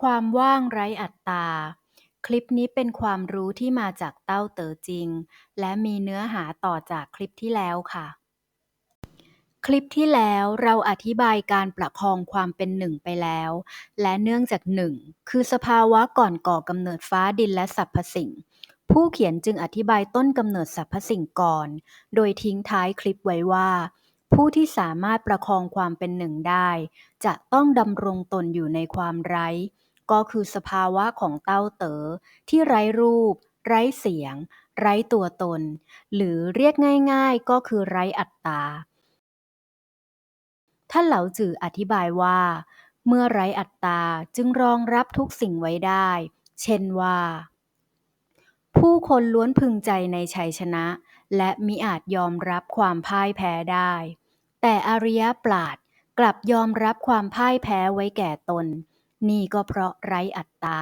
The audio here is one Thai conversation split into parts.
ความว่างไร้อัตตา คลิปนี้เป็นความรู้ที่มาจากเต้าเต๋อจริง และมีเนื้อหาต่อจากคลิปที่แล้วค่ะ คลิปที่แล้วเราอธิบายการประคองความเป็นหนึ่งไปแล้ว และเนื่องจากหนึ่งคือสภาวะก่อนก่อกำเนิดฟ้าดินและสรรพสิ่ง ผู้เขียนจึงอธิบายต้นกำเนิดสรรพสิ่งก่อน โดยทิ้งท้ายคลิปไว้ว่าผู้ที่สามารถประคองความเป็นหนึ่งได้ จะต้องดำรงตนอยู่ในความไร้ ก็คือสภาวะของเต้าเต๋อที่ไร้รูป ไร้เสียง ไร้ตัวตน หรือเรียกง่ายๆ ก็คือไร้อัตตา ท่านเหลาจืออธิบายว่า เมื่อไร้อัตตาจึงรองรับทุกสิ่งไว้ได้ เช่นว่า ผู้คนล้วนพึงใจในชัยชนะ และมิอาจยอมรับความพ่ายแพ้ได้ แต่อริยปราชญ์กลับยอมรับความพ่ายแพ้ไว้แก่ตน นี่ก็เพราะไร้อัตตา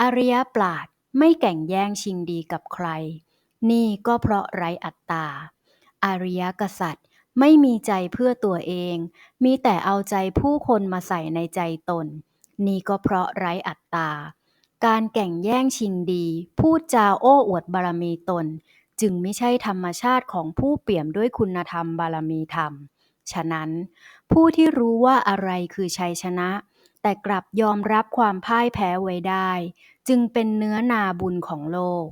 อริยปราชญ์ไม่แก่งแย่งชิงดีกับใคร นี่ก็เพราะไร้อัตตา อริยกษัตริย์ไม่มีใจเพื่อตัวเอง มีแต่เอาใจผู้คนมาใส่ในใจตน นี่ก็เพราะไร้อัตตา การแก่งแย่งชิงดี พูดจาโอ้อวดบารมีตน จึงไม่ใช่ธรรมชาติของผู้เปี่ยมด้วยคุณธรรมบารมีธรรม ฉะนั้น ผู้ที่รู้ว่าอะไรคือชัยชนะ แต่กลับยอมรับความพ่ายแพ้ไว้ได้ จึงเป็นเนื้อนาบุญของโลก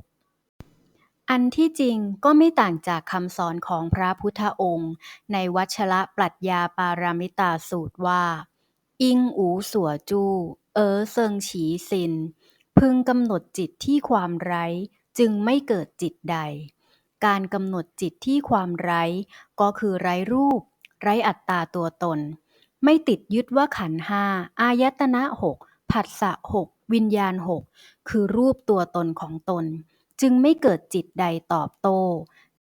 อันที่จริงก็ไม่ต่างจากคำสอนของพระพุทธองค์ ในวัชระปรัชญาปารามิตาสูตรว่า อิงอูสัวจู้ เออเซิงฉีซิน พึงกำหนดจิตที่ความไร้จึงไม่เกิดจิตใด การกำหนดจิตที่ความไร้ ก็คือไร้รูป ไร้อัตตาตัวตน ไม่ติดยึดว่าขันห้าอายตนะหกผัสสะหกวิญญาณหกคือรูปตัวตนของตน จึงไม่เกิดจิตใดตอบโต้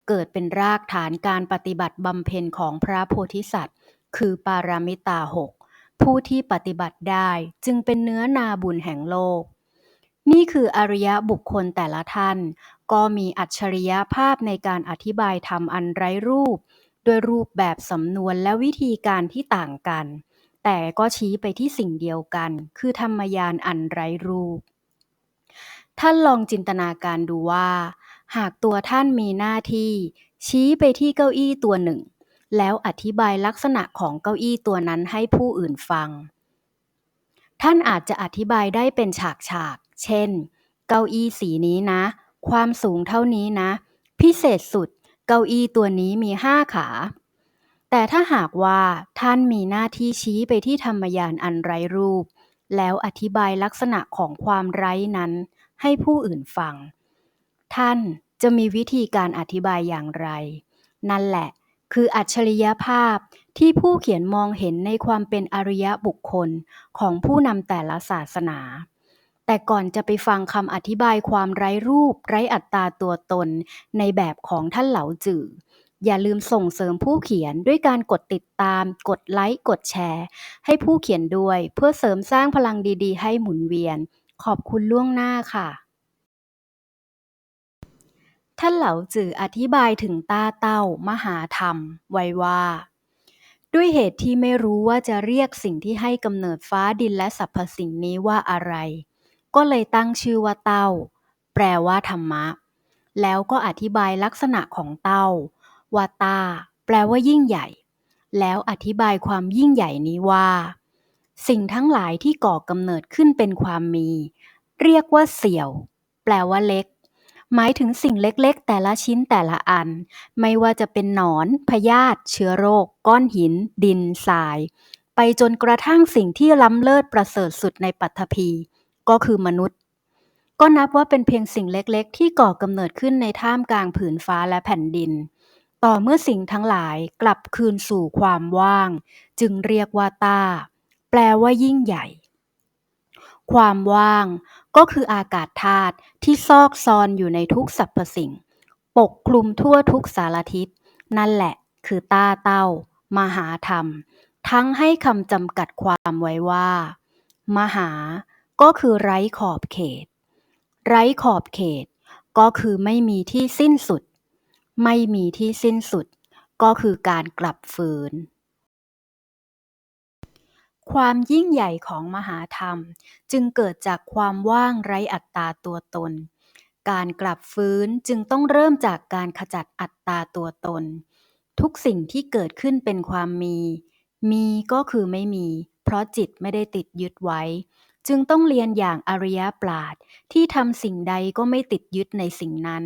เกิดเป็นรากฐานการปฏิบัติบำเพ็ญของพระโพธิสัตว์ คือปารามิตาหกผู้ที่ปฏิบัติได้จึงเป็นเนื้อนาบุญแห่งโลก นี่คืออริยบุคคลแต่ละท่าน ก็มีอัจฉริยภาพในการอธิบายธรรมอันไร้รูป ด้วยรูปแบบสำนวนและวิธีการที่ต่างกัน แต่ก็ชี้ไปที่สิ่งเดียวกัน คือธรรมยานอันไร้รูป ท่านลองจินตนาการดูว่า หากตัวท่านมีหน้าที่ ชี้ไปที่เก้าอี้ตัวหนึ่ง แล้วอธิบายลักษณะของเก้าอี้ตัวนั้นให้ผู้อื่นฟัง ท่านอาจจะอธิบายได้เป็นฉากๆเช่น เก้าอี้สีนี้นะ ความสูงเท่านี้นะ พิเศษสุด เก้าอี้ตัวนี้มีห้าขา แต่ถ้าหากว่าท่านมีหน้าที่ชี้ไปที่ธรรมยานอันไร้รูป แล้วอธิบายลักษณะของความไร้นั้น ให้ผู้อื่นฟัง ท่านจะมีวิธีการอธิบายอย่างไร นั่นแหละคืออัจฉริยภาพที่ผู้เขียนมองเห็นในความเป็นอริยบุคคลของผู้นำแต่ละศาสนา แต่ก่อนจะไปฟังคำอธิบายความไร้รูป ไร้อัตตาตัวตน ในแบบของท่านเหลาจืออย่าลืมส่งเสริมผู้เขียนด้วยการกดติดตาม กดไลค์ กดแชร์ ให้ผู้เขียนด้วย เพื่อเสริมสร้างพลังดีๆ ให้หมุนเวียน ขอบคุณล่วงหน้าค่ะ ท่านเหลาจืออธิบายถึงตาเต้ามหาธรรม ไว้ว่าด้วยเหตุที่ไม่รู้ว่าจะเรียกสิ่งที่ให้กำเนิดฟ้าดินและสรรพสิ่งนี้ว่าอะไร ก็เลยตั้งชื่อว่าเต้า แปลว่าธรรมะ แล้วก็อธิบายลักษณะของเต้าว่าตา แปลว่ายิ่งใหญ่ แล้วอธิบายความยิ่งใหญ่นี้ว่า สิ่งทั้งหลายที่ก่อกำเนิดขึ้นเป็นความมี เรียกว่าเสี่ยว แปลว่าเล็ก หมายถึงสิ่งเล็กๆ แต่ละชิ้นแต่ละอัน ไม่ว่าจะเป็นหนอน พยาธิเชื้อโรค ก้อนหิน ดินทราย ไปจนกระทั่งสิ่งที่ล้ำเลิศประเสริฐสุดในปัทภี ก็คือมนุษย์ ก็นับว่าเป็นเพียงสิ่งเล็กๆ ที่ก่อกำเนิดขึ้นในท่ามกลางผืนฟ้าและแผ่นดิน ต่อเมื่อสิ่งทั้งหลายกลับคืนสู่ความว่าง จึงเรียกว่าตาแปลว่ายิ่งใหญ่ ความว่างก็คืออากาศธาตุที่ซอกซอนอยู่ในทุกสรรพสิ่ง ปกคลุมทั่วทุกสารทิศ นั่นแหละคือต้าเต้า มหาธรรม ทั้งให้คำจำกัดความไว้ว่า มหา ก็คือไร้ขอบเขต ไร้ขอบเขต ก็คือไม่มีที่สิ้นสุด ไม่มีที่สิ้นสุด ก็คือการกลับฟื้นความยิ่งใหญ่ของมหาธรรมจึงเกิดจากความว่างไร้อัตตาตัวตน การกลับฟื้นจึงต้องเริ่มจากการขจัดอัตตาตัวตน ทุกสิ่งที่เกิดขึ้นเป็นความมี มีก็คือไม่มี เพราะจิตไม่ได้ติดยึดไว้ จึงต้องเรียนอย่างอริยปราดที่ทำสิ่งใดก็ไม่ติดยึดในสิ่งนั้น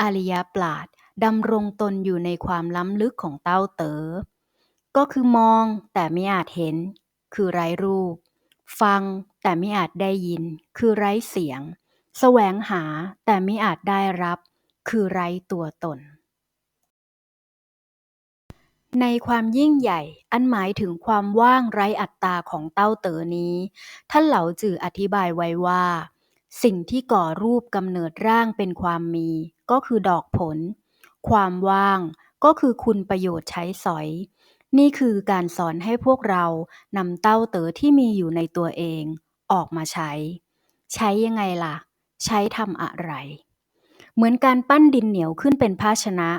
อริยปราดดำรงตนอยู่ในความล้ำลึกของเต้าเต๋อ ก็คือมองแต่ไม่อาจเห็น คือไร้รูป ฟังแต่ไม่อาจได้ยิน คือไร้เสียง แสวงหาแต่ไม่อาจได้รับ คือไร้ตัวตน ในความยิ่งใหญ่ อันหมายถึงความว่างไร้อัตตาของเต้าเต๋อนี้ ท่านเหลาจืออธิบายไว้ว่า สิ่งที่ก่อรูปกำเนิดร่างเป็นความมี ก็คือดอกผล ความว่าง ก็คือคุณประโยชน์ใช้สอย นี่คือการสอนให้พวกเรานำเต้าเต๋อที่มีอยู่ในตัวเอง ออกมาใช้ ใช้ยังไงล่ะ ใช้ทำอะไร เหมือนการปั้นดินเหนียวขึ้นเป็นภาชนะ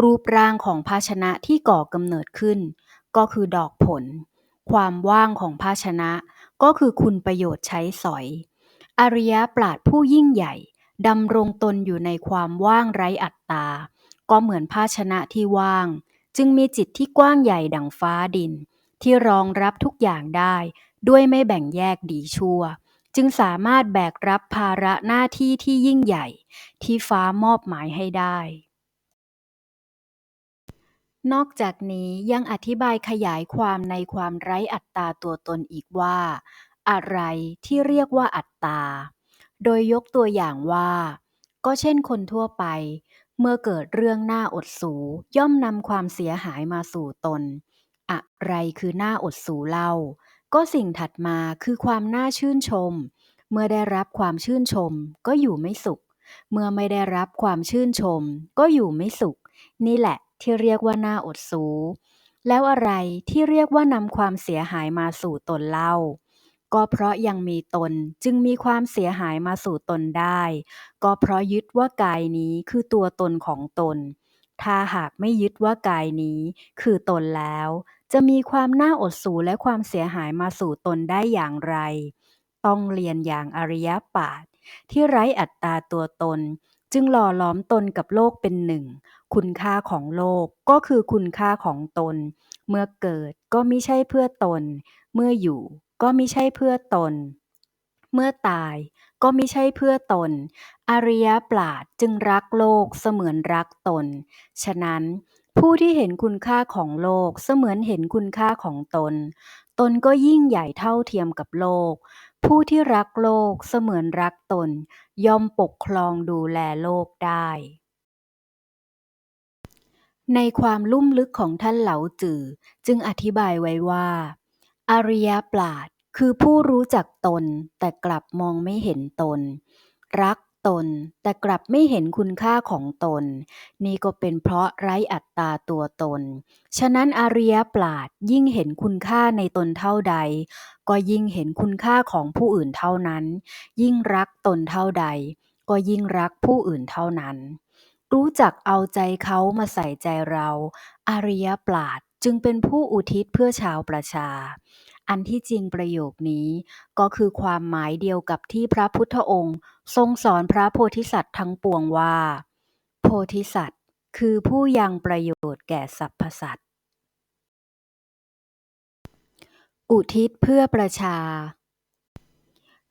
รูปร่างของภาชนะที่ก่อกำเนิดขึ้น ก็คือดอกผล ความว่างของภาชนะก็คือคุณประโยชน์ใช้สอย อริยปราดผู้ยิ่งใหญ่ดำรงตนอยู่ในความว่างไร้อัตตา ก็เหมือนภาชนะที่ว่าง จึงมีจิตที่กว้างใหญ่ดังฟ้าดิน ที่รองรับทุกอย่างได้ ด้วยไม่แบ่งแยกดีชั่ว จึงสามารถแบกรับภาระหน้าที่ที่ยิ่งใหญ่ ที่ฟ้ามอบหมายให้ได้ นอกจากนี้ยังอธิบายขยายความในความไร้อัตตาตัวตนอีกว่า อะไรที่เรียกว่าอัตตา โดยยกตัวอย่างว่า ก็เช่นคนทั่วไป เมื่อเกิดเรื่องหน่าอดสูย่อมนำความเสียหายมาสู่ตน อะไรคือหน่าอดสูเล่า ก็สิ่งถัดมาคือความน่าชื่นชม เมื่อได้รับความชื่นชม ก็อยู่ไม่สุข เมื่อไม่ได้รับความชื่นชม ก็อยู่ไม่สุข นี่แหละ ที่เรียกว่าน่าอดสู แล้วอะไรที่เรียกว่านำความเสียหายมาสู่ตนเล่า ก็เพราะยังมีตนจึงมีความเสียหายมาสู่ตนได้ ก็เพราะยึดว่ากายนี้คือตัวตนของตน ถ้าหากไม่ยึดว่ากายนี้คือตนแล้ว จะมีความน่าอดสูและความเสียหายมาสู่ตนได้อย่างไร ต้องเรียนอย่างอริยปาฏที่ไร้อัตตาตัวตน จึงหล่อล้อมตนกับโลกเป็นหนึ่ง คุณค่าของโลกก็คือคุณค่าของตน เมื่อเกิดก็ไมิใช่เพื่อตน เมื่ออยู่ก็ไมิใช่เพื่อตน เมื่อตายก็ไมิใช่เพื่อตน อริยปราดจึงรักโลกเสมือนรักตน ฉะนั้นผู้ที่เห็นคุณค่าของโลกเสมือนเห็นคุณค่าของตน ตนก็ยิ่งใหญ่เท่าเทียมกับโลก ผู้ที่รักโลกเสมือนรักตน ย่อมปกครองดูแลโลกได้ ในความลุ่มลึกของท่านเหลาจือจึงอธิบายไว้ว่า อริยปราดคือผู้รู้จักตนแต่กลับมองไม่เห็นตน รัก ตน แต่กลับไม่เห็นคุณค่าของตน นี่ก็เป็นเพราะไร้อัตตาตัวตน ฉะนั้นอริยปราดยิ่งเห็นคุณค่าในตนเท่าใด ก็ยิ่งเห็นคุณค่าของผู้อื่นเท่านั้น ยิ่งรักตนเท่าใด ก็ยิ่งรักผู้อื่นเท่านั้น รู้จักเอาใจเขามาใส่ใจเรา อริยปราดจึงเป็นผู้อุทิศเพื่อชาวประชา อันที่จริงประโยคนี้ก็คือความหมายเดียวกับที่พระพุทธองค์ ทรงสอนพระโพธิสัตว์ทั้งปวงว่า โพธิสัตว์คือผู้ยังประโยชน์แก่สรรพสัตว์ อุทิศเพื่อประชา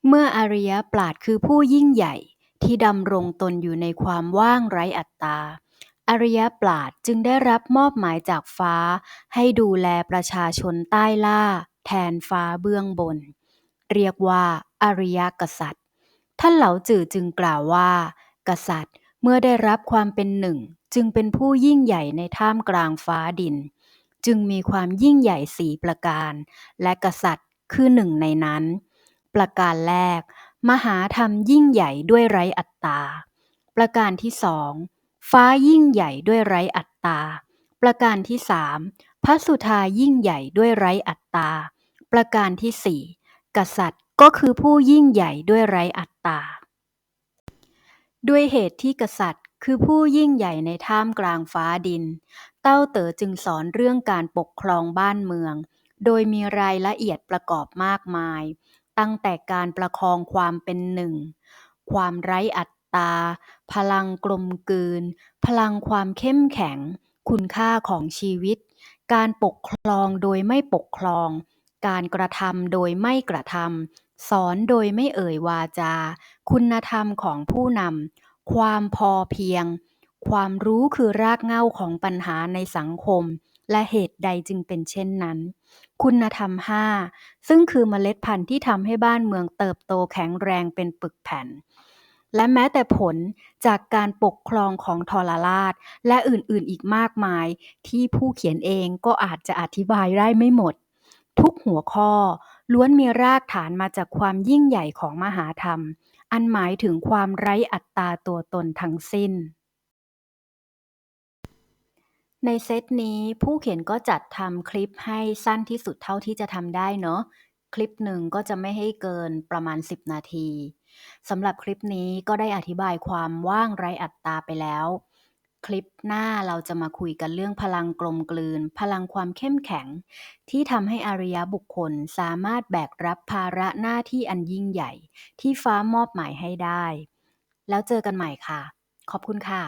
เมื่ออริยปราดคือผู้ยิ่งใหญ่ที่ดำรงตนอยู่ในความว่างไร้อัตตา อริยปราดจึงได้รับมอบหมายจากฟ้า ให้ดูแลประชาชนใต้ล่า แทนฟ้าเบื้องบน เรียกว่าอริยกษัตริย์ ท่านเหลาจื่อจึงกล่าวว่า กษัตริย์เมื่อได้รับความเป็นหนึ่ง จึงเป็นผู้ยิ่งใหญ่ในท่ามกลางฟ้าดิน จึงมีความยิ่งใหญ่สี่ประการ และกษัตริย์คือหนึ่งในนั้น ประการแรก มหาธรรมยิ่งใหญ่ด้วยไร้อัตตา ประการที่สองฟ้ายิ่งใหญ่ด้วยไร้อัตตา ประการที่สามพระสุธายิ่งใหญ่ด้วยไร้อัตตา ประการที่สี่กษัตริย์ก็คือผู้ยิ่งใหญ่ด้วยไรอัตตา ด้วยเหตุที่กษัตริย์คือผู้ยิ่งใหญ่ในท่ามกลางฟ้าดิน เต้าเต๋อจึงสอนเรื่องการปกครองบ้านเมือง โดยมีรายละเอียดประกอบมากมาย ตั้งแต่การประคองความเป็นหนึ่ง ความไร้อัตตา พลังกลมกลืน พลังความเข้มแข็ง คุณค่าของชีวิต การปกครองโดยไม่ปกครอง การกระทำโดยไม่กระทำสอนโดยไม่เอ่ยวาจา คุณธรรมของผู้นำความพอเพียง ความรู้คือรากเหง้าของปัญหาในสังคม และเหตุใดจึงเป็นเช่นนั้น คุณธรรม 5 ซึ่งคือเมล็ดพันธุ์ที่ทำให้บ้านเมืองเติบโตแข็งแรงเป็นปึกแผ่นและแม้แต่ผลจากการปกครองของทรราช และอื่นๆอีกมากมาย ที่ผู้เขียนเองก็อาจจะอธิบายได้ไม่หมด ทุกหัวข้อ ล้วนมีรากฐานมาจากความยิ่งใหญ่ของมหาธรรม อันหมายถึงความไร้อัตตาตัวตนทั้งสิ้น ในเซตนี้ผู้เขียนก็จัดทำคลิปให้สั้นที่สุดเท่าที่จะทำได้เนาะคลิปหนึ่งก็จะไม่ให้เกินประมาณ 10 นาทีสำหรับคลิปนี้ก็ได้อธิบายความว่างไร้อัตตาไปแล้ว คลิปหน้าเราจะมาคุยกันเรื่องพลังกลมกลืน พลังความเข้มแข็ง ที่ทำให้อริยบุคคลสามารถแบกรับภาระหน้าที่อันยิ่งใหญ่ ที่ฟ้ามอบหมายให้ได้ แล้วเจอกันใหม่ค่ะ ขอบคุณค่ะ